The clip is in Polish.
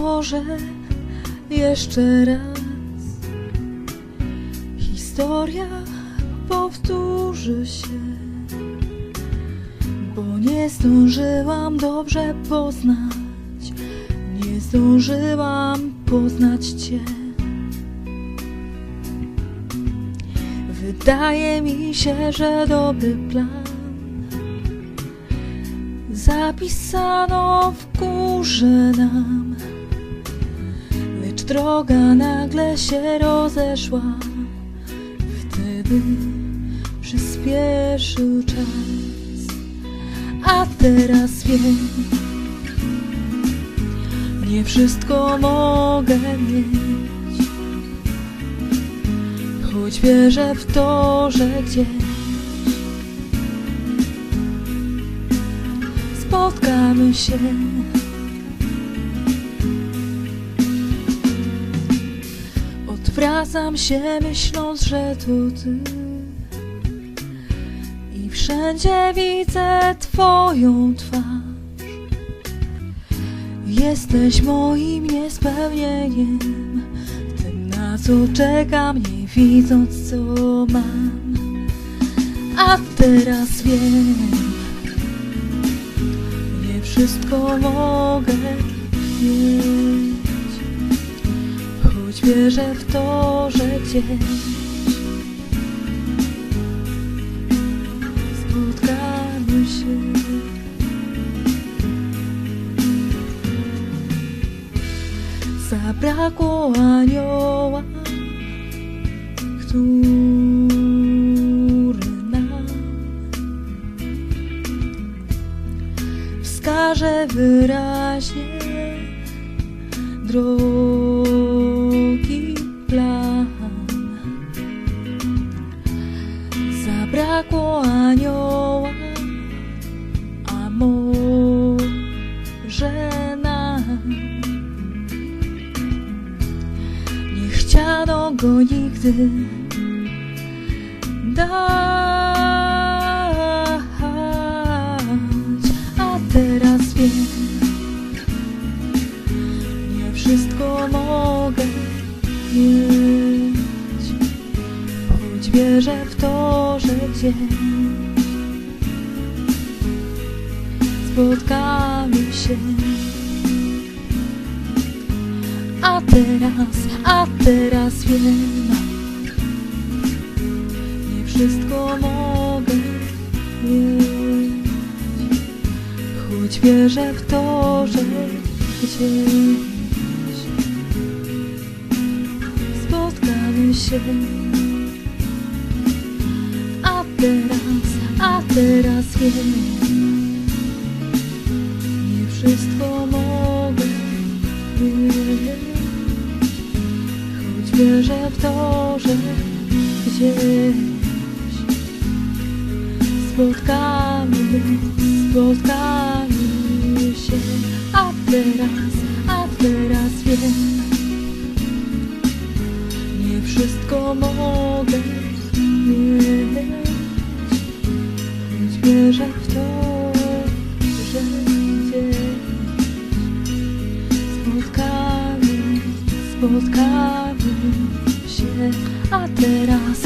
może jeszcze raz historia powtórzy się, bo nie zdążyłam dobrze poznać, nie zdążyłam poznać Cię. Wydaje mi się, że dobry plan zapisano w górze nam, droga nagle się rozeszła. Wtedy przyspieszył czas, a teraz wiem, nie wszystko mogę mieć, choć wierzę w to, że gdzieś spotkamy się. Odwracam się myśląc, że to ty i wszędzie widzę twoją twarz. Jesteś moim niespełnieniem, tym na co czekam, nie widząc co mam. A teraz wiem, nie wszystko mogę wierzę w to, że gdzieś spotkamy się. Zabrakło anioła, który nam wskaże wyraźnie drogi chciano go nigdy. Dać, a teraz wiem, nie wszystko mogę mieć, choć wierzę w to, że gdzieś spotkamy teraz, a teraz wiem, nie wszystko mogę mieć, choć wierzę w to, że gdzieś spotkamy się. A teraz, a teraz wiem, nie wszystko mogę mieć, wierzę w to, że gdzieś spotkamy, spotkamy się. A teraz, a teraz wiem, nie wszystko mogę mieć, choć wierzę w to, że gdzieś spotkamy, spotkamy się, a teraz,